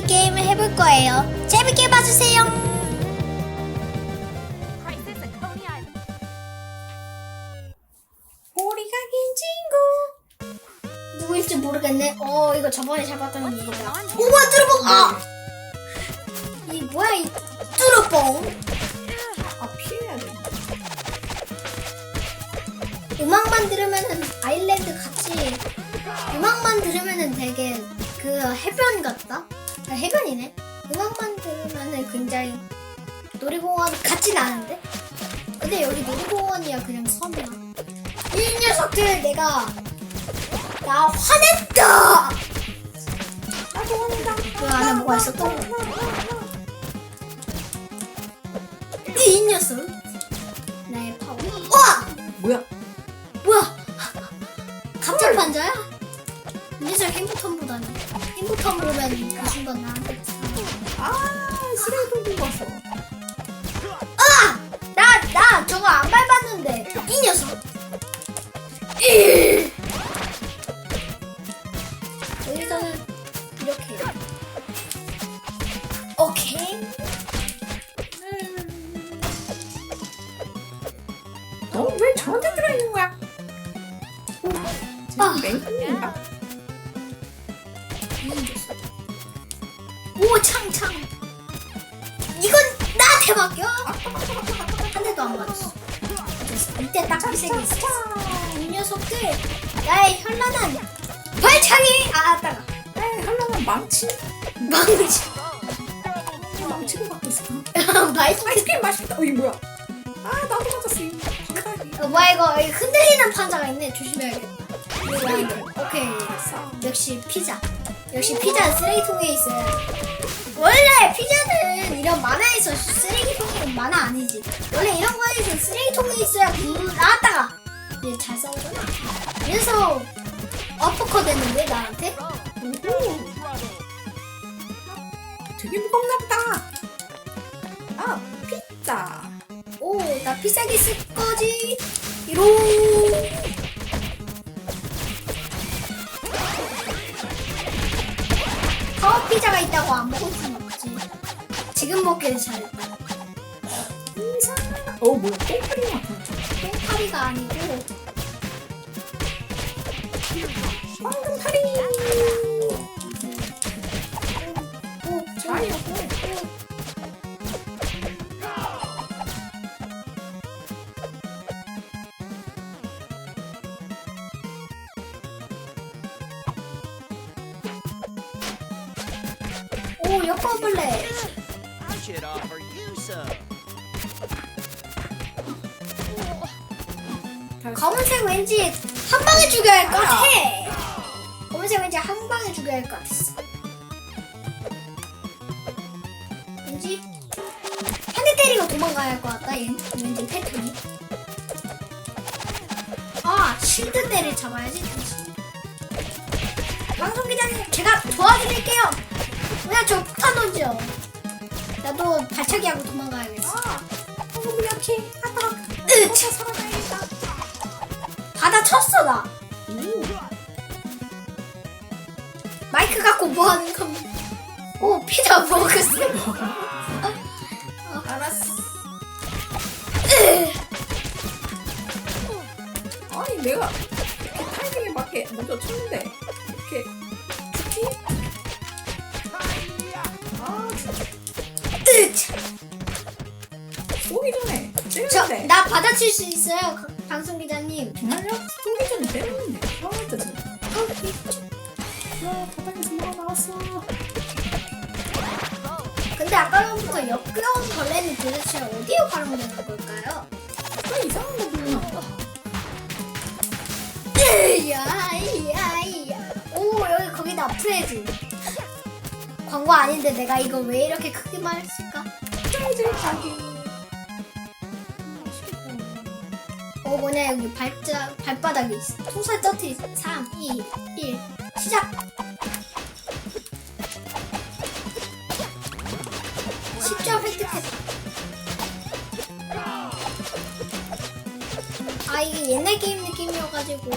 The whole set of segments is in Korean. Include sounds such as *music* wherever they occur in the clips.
이 게임을 해볼 거예요. 재밌게 봐주세요. 머리가 긴 친구. 누구일지 모르겠네. 어, 이거 저번에 잡았던 얘기다. 오마 뚜루뽕! 아! 이 뭐야, 이 뚜루뽕? 아 피해야 돼. 음악만 들으면은 아일랜드 같이 음악만 들으면은 되게 그 해변 같다? 아, 해변이네. 음악만 들으면은 굉장히 놀이공원 같진 않은데? 근데 여기 놀이공원이야 그냥 섬이야. 이 녀석들 내가 나 화냈다. 나도 혼자. 그 안에 뭐가 있었던 이 녀석 나의 파워. 와 뭐야? 뭐야? 갑자기 반자야? 이제 행복함보다는 행복함으로면 아! 나, 나 저거 안 밟았는데 이 녀석 이! 여기서는 이렇게 오케이 너왜 저한테 들어있는 거야? 아. 녀석 오 창창 맡겨 한 대도 안 맞았어. 이때 딱 피색이 있어 이 녀석들 나의 현란한 발차기 아 따가 에이 하려면 망치. 망치 망치도 갖고 있어. *laughs* 마이크 아이스크림 맛있다. 어이 뭐야? 아 나도 맞았어. 어, 뭐야 이거 이거 흔들리는 판자가 있네 조심해야겠다 이거 안 돼. 오케이. 역시 피자 역시 피자는 쓰레기통에 있어야 돼. 원래 피자는 원래 이런 거에서 쓰레기통에 있어야 국물 나왔다가 얘 잘 싸우잖아 그래서 어퍼컷 했는데 나한테 오호. 되게 무겁나 보다. 아 피자. 오나 피싸기 쓸 거지 이로 파워 피자가 있다고 안 먹을 순 없지 지금 먹길 잘했다 이상. 어 뭐야? 거. 똥파리가 아니고 황금파리. 오 잘해. 오 엮어볼래 검은색 왠지 한 방에 죽여야 할 것 같아. 검은색 왠지 한 방에 죽여야 할 것 같았어. 왠지 한 대 때리고 도망가야 할 것 같다 얘. 왠지 패턴이. 아 실드 때를 잡아야지 방송 기자님 제가 도와드릴게요. 그냥 저 폭탄 던져. 나도 발차기 하고 도망가야겠어. 아 황금 야채. 아따. 으, 차 살아나야겠다. 바다 쳤어 나 오. 마이크 갖고 뭐 하는 겁니까? 오 피자 먹었어 *laughs* 알았어. 으, 아니 내가 이렇게 타이밍에 맞게 먼저 쳤는데 이렇게 죽기? 아 으, 차. 쏘기 전에 저, 때렸는데 나 받아칠 수 있어요 가- 방송 기자님 아니야 전에 때렸는데 아 진짜 진짜 아 바닥에서 뭐가 나왔어 근데 아까부터 역겨운 벌레는 도대체 어디에 활용되는 걸까요? 아 이상한 거 보나 보다 야야야 오 여기 거기다 프레즈 광고 아닌데 내가 이거 왜 이렇게 크게 말 했을까? 짜이즈 자기 어 뭐냐 여기 발자, 발바닥에 있어 토살 터트리 3 2 1 시작! 10점 획득했다 아 이게 옛날 게임 느낌이어가지고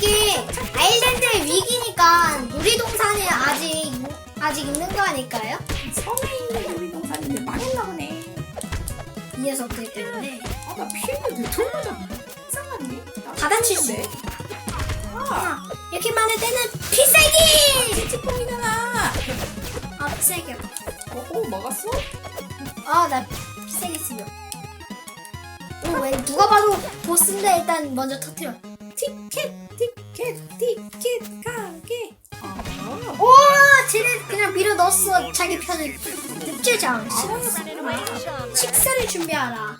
이게 아일랜드의 위기니까 놀이동산에 아직 아직 있는 거 아닐까요? 섬에 있는 우리 동산인데 망했나 보네. 이 녀석들 때문에 아 나 피했는데 돌맞아. 이상하네. 나수 피했는데. 아. 아, 이렇게 많을 때는 필살기! 찌찌뽕이잖아. 아 필살기야. 어, 어 막았어? 아나 필살기 쓰려. 오왜 누가 봐도 보스인데 일단 먼저 터트려. 티켓 티켓 가게. 아오 쟤네 그냥 밀어 넣었어. 자기 편을. 늑대장. 식사를 준비하라.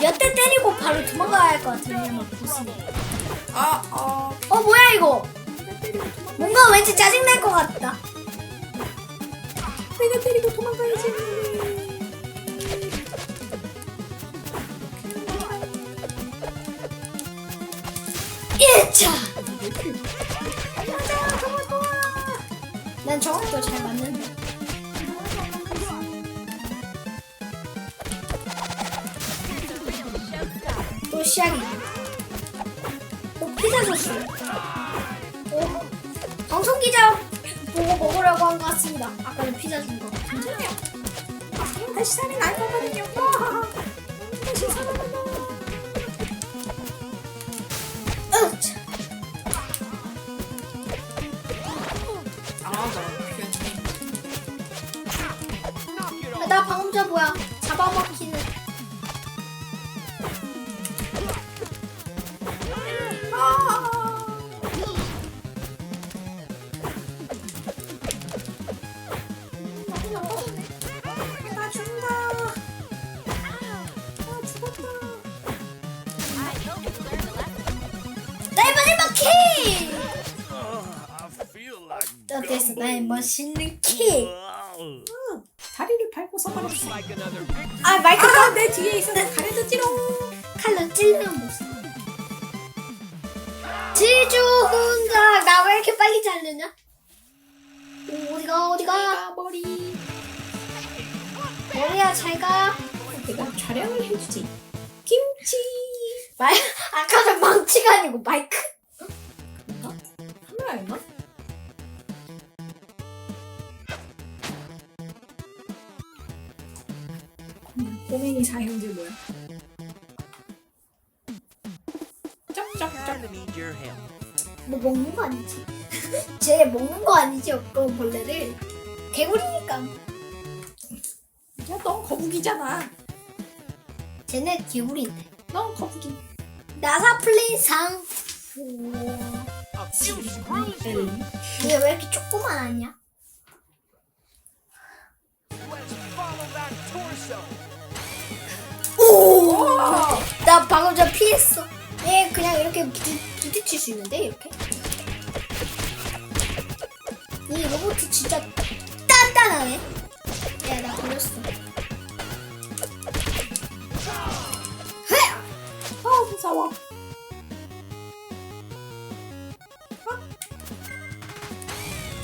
아몇대 때리고 바로 도망가야 할 것 같아. 왜냐면 보스니 아, 아, 어 뭐야 이거. 뭔가 왠지 짜증날 것 같다. 내가 때리고 도망가야지. 일차. 이렇게 맞아 좋아 좋아 난 저것도 잘 맞는데 또 시작이네. 또 피자 소스. 오 방송 기자 보고 먹으려고 한 것 같습니다. 아까는 피자 준 거. 괜찮아요. 다시 살이 날 거거든요. 와, 다시 살아 아, 나 방금 저 뭐야 잡아먹히는 아, 나빠졌네. 나 죽는다. 아, 죽었다. 어땠어 나의 멋있는 킥 아, another victory. 아 마이크 아, 내 뒤에 있어서 가려졌지롱. 칼로 찔르는 모습. 지주 혼자 나 왜 이렇게 빨리 자르냐? 오, 어디가 어디가 아, 머리. 머리야 잘 가. 내가 촬영을 해주지. 김치. 말 아까는 망치가 아니고 마이크. 그런가? 카메라였나? 꼬맹이 사형제 뭐야? 쩝쩝쩝. 뭐 먹는 거 아니지? *laughs* 쟤 먹는 거 아니지? 어떤 벌레를 개구리니까. 야, 넌 거북이잖아. 쟤네 개구리인데. 넌 거북이. 나사 플레이상. 우와. 얘왜 이렇게 조그만 하냐? 했어. 얘 그냥 이렇게 부딪, 부딪힐 수 있는데 이렇게? 이 로봇 진짜 단단하네. 야, 나 걸렸어. 헤! 아, 무서워.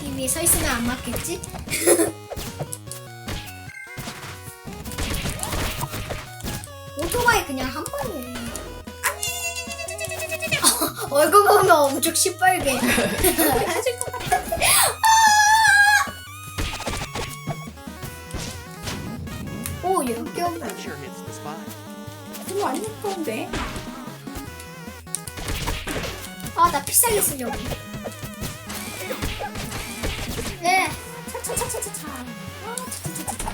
이 위에 서 있으면 안 맞겠지? *laughs* 오토바이 그냥 한 방에. 얼굴 보면 엄청 시뻘게. 오, 이렇게. That sure hits the spot. 별로 안 예쁜데? 아, 나 필살기 쓰려고. 네. 차차차차차. 아, 차차차차차.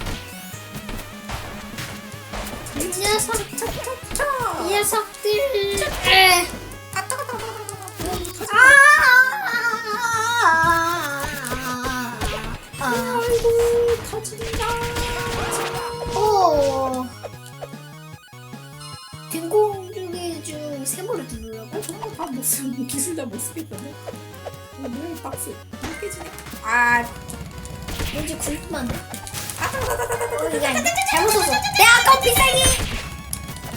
이 녀석, 차차차. 이 녀석들. 에. 아. 아. 아이고, 터진다. 오. 등공주기 중 세모를 두르라고? 아, 정말 다 못쓰, 기술 다? 이거 뭐야, 박스. 못 깨지네. 아, 왠지. 아, 따가 따가. 어, 이게 아니야. 잘못 썼어. 내 아까 필살기.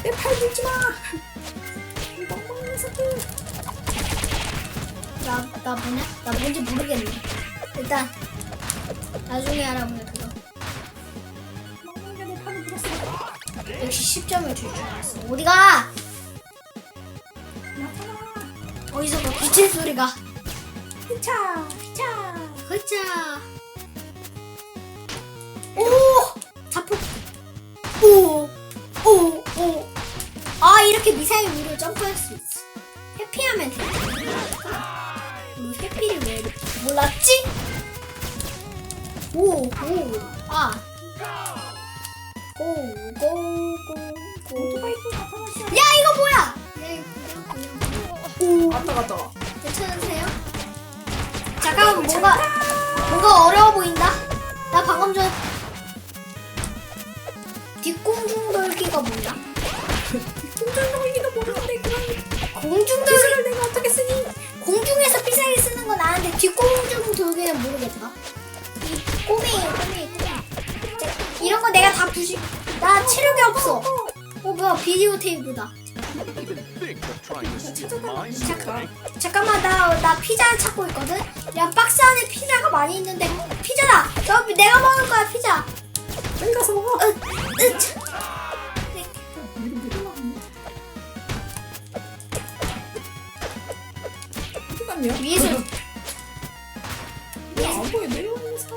내팔 물지 마. 이 멍멍이 녀석들. 나, 나 뭐냐? 나 뭔지 모르겠네. 일단, 나중에 알아보자, 그거. 역시 10점을 줄 줄 알았어. 어디가? 어디서 뭐 기침 소리가. 피차, 피차. 허자. 오! 자폭. 오! 오! 오! 아, 이렇게 미사일 위로 점프할 수 있어. 회피하면 돼. 몰랐지? 오! 오! 아. 고! 고! 고! 고! 야, 이거 뭐야? 야, 이거. 오! 왔다 갔다. 괜찮으세요? 잠깐 뭔가 뭔가 어려워 보인다. 나 방금 전 뒷공중 돌기가 뭐야? *laughs* 공전 돌기도 모르는데 그런 공중 돌기 돌기는 모르겠다. 이 꼬미 꼬미 꼬미. 자, 이런 거 내가 다 부시. 나 체력이 없어. 어 뭐야 비디오 테이프다. 잠깐. 잠깐만 나 나 피자를 찾고 있거든. 야 박스 안에 피자가 많이 있는데 피자다. 저 내가 먹을 거야 피자. 빨리 가서 먹어. 으, 으, 차. 이름 들어왔네. 어디 갔냐? 위에서 야, 안 보여. 내려오는 사.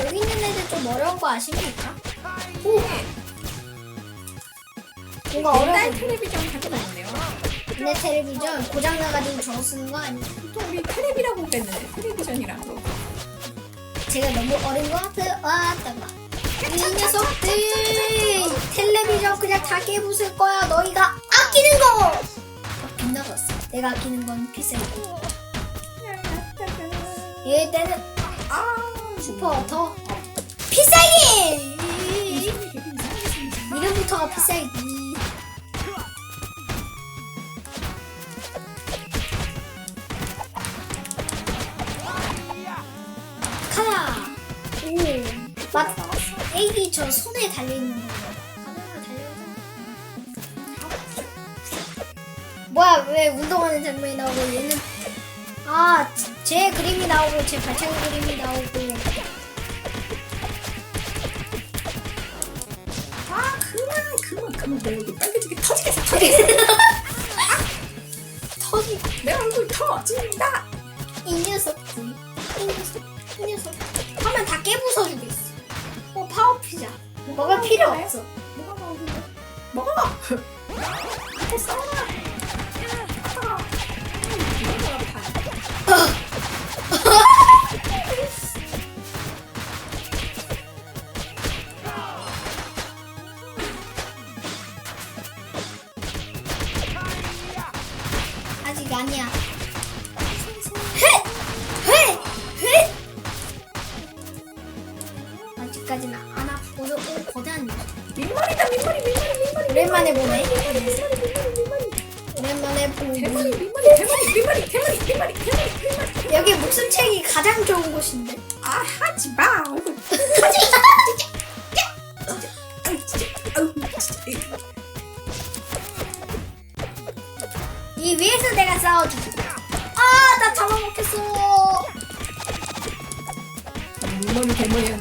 여기 있는 애들 좀 어려운 거 아십니까? 오! 뭔가 어려워. 옛날 텔레비전 가지고 있네요. 내 텔레비전 고장 나가지고 저거 쓰는 거 아니야? 보통 우리 텔레비라고 그랬는데 텔레비전이라고. 제가 너무 어린 것 같아. 왔다가 이 녀석들 텔레비전 그냥 다 깨부술 거야. 너희가 아끼는 거. 내가 아끼는 건 필살기. 얘 때는 아, 슈퍼 더 필살기. 이름부터가 필살기. 카라. 오. 맞. 애기 저 손에 달려 있는 거. 뭐야 왜 운동하는 장면이 나오고 얘는 아제 그림이 나오고 제 발차기 그림이 나오고 아, 그만, 그만, 그만. 내 얼굴 빨개지게 터지겠어, 터지겠어. *laughs* 터지 내 얼굴 터진다. 이 녀석들 이 녀석 이 녀석 하면 다 깨부숴 주겠어 어 파워 피자 먹을 필요 없어 뭐가 나오길래? 먹어! 또싸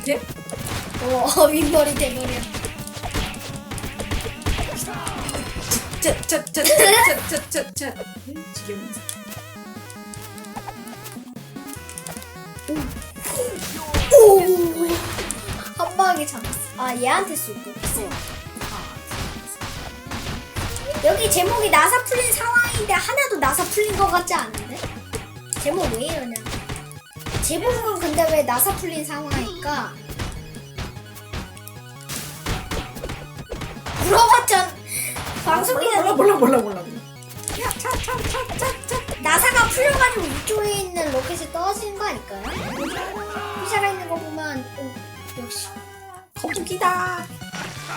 대머리한테? 어 윗머리 대머리야 짜, 짜, 짜, 짜, 짜, 짜, 짜, 짜. 지겨운 오한 방에 잡았어 아 얘한테 쏘고 여기 제목이 나사 풀린 상황인데 하나도 나사 풀린 것 같지 않은데? 제목 왜 이러냐 제목은 근데 왜 나사 풀린 상황 일까? 물어봤잖아 방송이나 몰라, 몰라, 몰라, 몰라. 나사가 풀려가지고 이쪽에 있는 로켓이 떨어지는 거 아닐까요? 이 살아있는 거 보면 오, 역시 거북이다.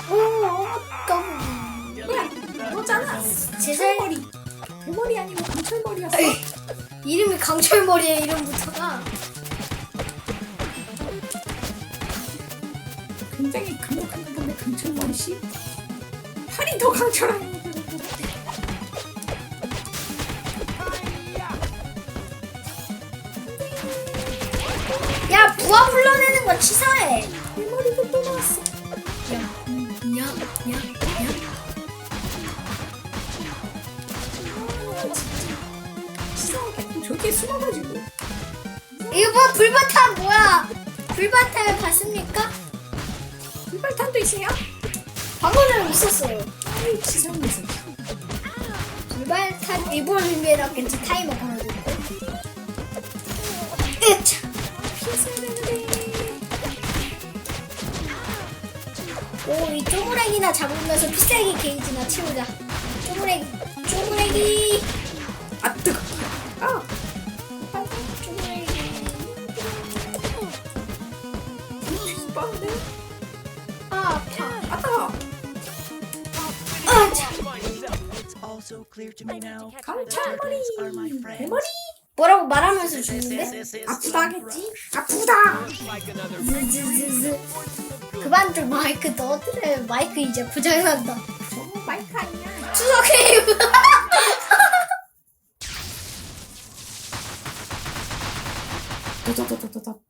오 깜. 뭐야? 너잖아. 제살 머리. 대머리 아니고 강철머리였어. 이름이 강철머리의 이름부터가 굉장히 강력한 건데 강철원 씨 팔이 더 강철한 야 부하 불러내는 거 치사해. 내 머리도 또 나왔어 야, 야, 야, 야. 치사하게 또 저기에 숨어가지고 이거 뭐 불바탕 뭐야? 불바탕을 봤습니까? 불발탄도 있어요? 방금은 있었어요. 아이 치사하면서 불발탄 일본 준비해라 괜찮 타이머 걸어둘 거. 으차. 오, 이 쪼그레기나 잡으면서 피세기 게이지나 채우자. Also clear to me now. 강철머리 Are my 내 friends. 머리 뭐라고 말하면서 is 아프다겠지? 아프다 Like another 즈즈즈즈. 그만 좀 마이크 넣어드래. 마이크 이제 고장난다. 저거 마이크 아니야 추석 게임. 도도도도도도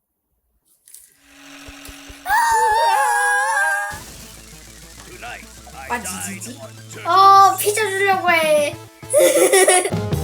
지지지 어, 피자 주려고 해. *laughs*